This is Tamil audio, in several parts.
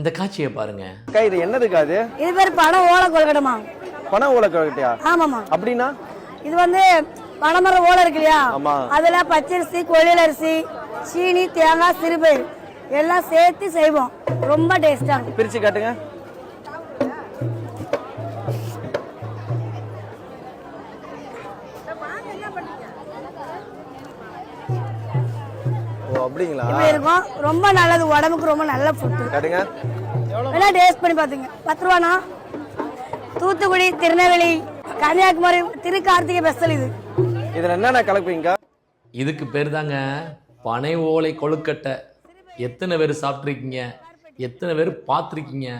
இந்த காட்சியை பாருங்க. அக்கா இது என்னதுக்கா அது இது பேர் பணம் ஓலை கொள்கடமா பனை ஓலக்கட்டையா ஆமாமா அப்படின்னா? இது வந்து பனைமரம் ஓலை இருக்கு இல்லையா? ஆமா. அதுல பச்சரிசி கொள்ளியல் அரிசி சீனி தேங்காய் சிறுபயிர் எல்லாம் சேர்த்து செய்வோம். ரொம்ப டேஸ்டா இருக்கும். பிரிச்சு காட்டுங்க. அப்படிங்களா? இப்படி இருக்கும். ரொம்ப நல்லது. உடம்புக்கு ரொம்ப நல்ல ஃபுட்டு காட்டுங்க. வேணா டேஸ்ட் பண்ணி பாத்துங்க. பத்து ரூபாண்ணா? தூத்துக்குடி திருநெல்வேலி கன்னியாகுமரி திருக்கார்த்திகை பெஸ்டல் இது. இதுல என்னென்ன கலப்பீங்கக்கா இதுக்கு பேர் தாங்க பனை ஓலை கொழுக்கட்டை. எத்தனை பேர் சாப்பிட்ருக்கீங்க எத்தனை பேர் பார்த்துருக்கீங்க?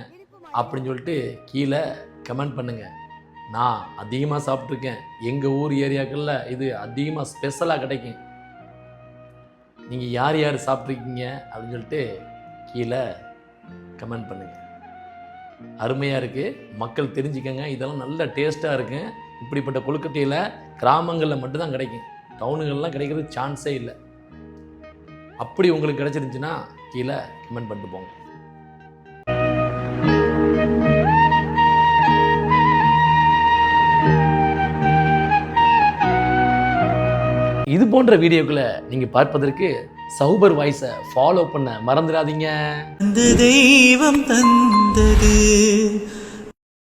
அப்படின்னு சொல்லிட்டு கீழே கமெண்ட் பண்ணுங்க. நான் அதிகமாக சாப்பிட்ருக்கேன் எங்கள் ஊர் ஏரியாக்களில் இது அதிகமாக ஸ்பெஷலாக கிடைக்கும். நீங்கள் யார் யார் சாப்பிட்ருக்கீங்க அப்படின்னு சொல்லிட்டு கீழே கமெண்ட் பண்ணுங்கள் அருமையாக இருக்குது மக்கள் தெரிஞ்சுக்கங்க. இதெல்லாம் நல்ல டேஸ்ட்டாக இருக்கும் இப்படிப்பட்ட கொழுக்கட்டையில் கிராமங்களில் மட்டும்தான் கிடைக்கும். டவுனுகள்லாம் கிடைக்கிறது சான்ஸே இல்லை. அப்படி உங்களுக்கு கிடச்சிருந்துச்சின்னா கீழே கமெண்ட் பண்ணிட்டு போங்க. இது போன்ற வீடியோக்களை நீங்கள் பார்ப்பதற்கு சௌபர் வாய்ஸை ஃபாலோ பண்ண மறந்துடாதீங்க. அந்த தெய்வம் தந்தது.